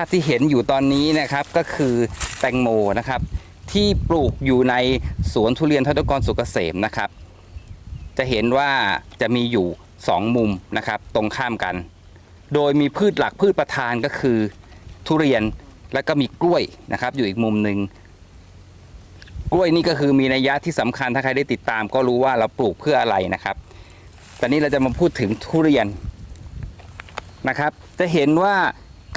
าพที่เห็นอยู่ตอนนี้นะครับก็คือแตงโมนะครับ ที่ปลูกอยู่ในสวนทุเรียนทัตกรสุกเกษมนะครับ จะเห็นว่าจะมีอยู่ 2 มุมนะครับ ตรงข้ามกัน โดยมีพืชหลักพืชประธานก็คือทุเรียนแล้วก็มีกล้วยนะครับ อยู่อีกมุมหนึ่งกล้วยนี่ก็คือมีนัยยะที่สำคัญถ้าใครได้ติดตาม ก็รู้ว่าเราปลูกเพื่ออะไรนะครับตอนนี้เราจะมาพูดถึงทุเรียนนะครับ จะเห็นว่า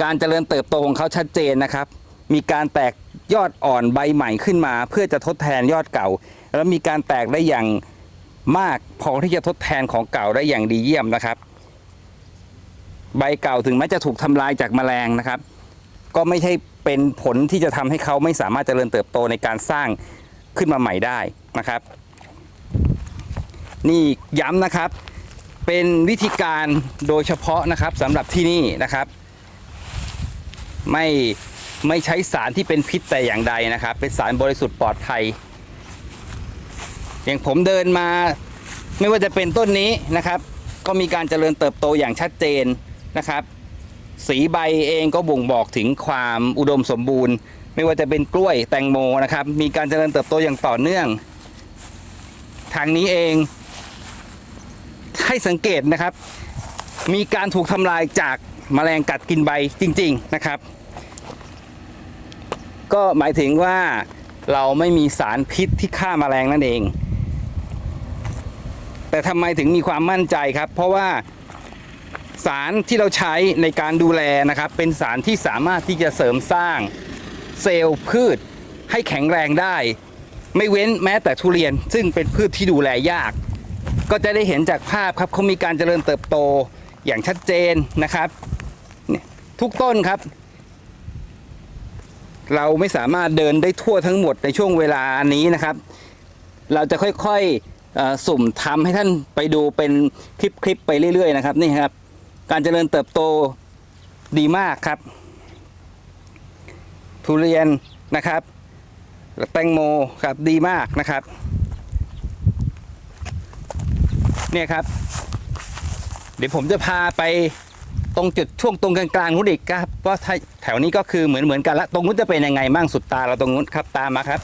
การเจริญเติบโตของเขาชัดเจนนะครับ มีการแตกยอดอ่อนใบใหม่ขึ้นมา เพื่อจะทดแทนยอดเก่า แล้วมีการแตกได้อย่างมากพอที่จะทดแทนของเก่าได้อย่างดีเยี่ยมนะครับ ใบเก่าถึงแม้จะถูกทำลายจากแมลงนะครับ ก็ไม่ใช่เป็นผลที่จะทำให้เขาไม่สามารถเจริญเติบโตในการสร้างขึ้นมาใหม่ได้นะครับ นี่ย้ำนะครับ เป็นวิธีการโดยเฉพาะนะครับสำหรับที่นี่นะครับ ไม่ไม่ใช้สารที่เป็นพิษแต่อย่างใดนะครับ เป็นสารบริสุทธิ์ปลอดภัย อย่างผมเดินมาไม่ว่าจะเป็นต้นนี้นะครับ ก็มีการเจริญเติบโตอย่างชัดเจนนะครับ สีใบเองก็บ่งบอกถึงความอุดมสมบูรณ์ ไม่ว่าจะเป็นกล้วยแตงโมนะครับ มีการเจริญเติบโตอย่างต่อเนื่อง ทางนี้เองให้สังเกตนะครับ มีการถูกทำลายจาก แมลงกัดกินใบจริง ๆนะครับ ก็หมายถึงว่าเราไม่มีสารพิษที่ฆ่าแมลงนั่นเอง แต่ทำไมถึงมีความมั่นใจครับ เพราะว่าสารที่เราใช้ในการดูแลนะครับ เป็นสารที่สามารถที่จะเสริมสร้างเซลล์พืชให้แข็งแรงได้ ไม่เว้นแม้แต่ทุเรียนซึ่งเป็นพืชที่ดูแลยาก ก็จะได้เห็นจากภาพครับเขามีการเจริญเติบโตอย่างชัดเจนนะครับ ทุกต้นครับ เราไม่สามารถเดินได้ทั่วทั้งหมดในช่วงเวลานี้นะครับ เราจะค่อยๆสุ่มทำให้ท่านไปดูเป็นคลิปๆไปเรื่อยๆนะครับนี่ครับ การเจริญเติบโตดีมากครับ ทุเรียนนะครับแตงโมครับดีมากนะครับ เนี่ยครับ เดี๋ยวผมจะพาไป รงจุดช่วงตรงกลางๆนู้นอีกครับว่าะแถวนี้ก็คือเหมือนเหมือนกันละตรงนู้นจะเป็นยังไงบ้างสุดตาเราตรงนู้นครับตามมาครับ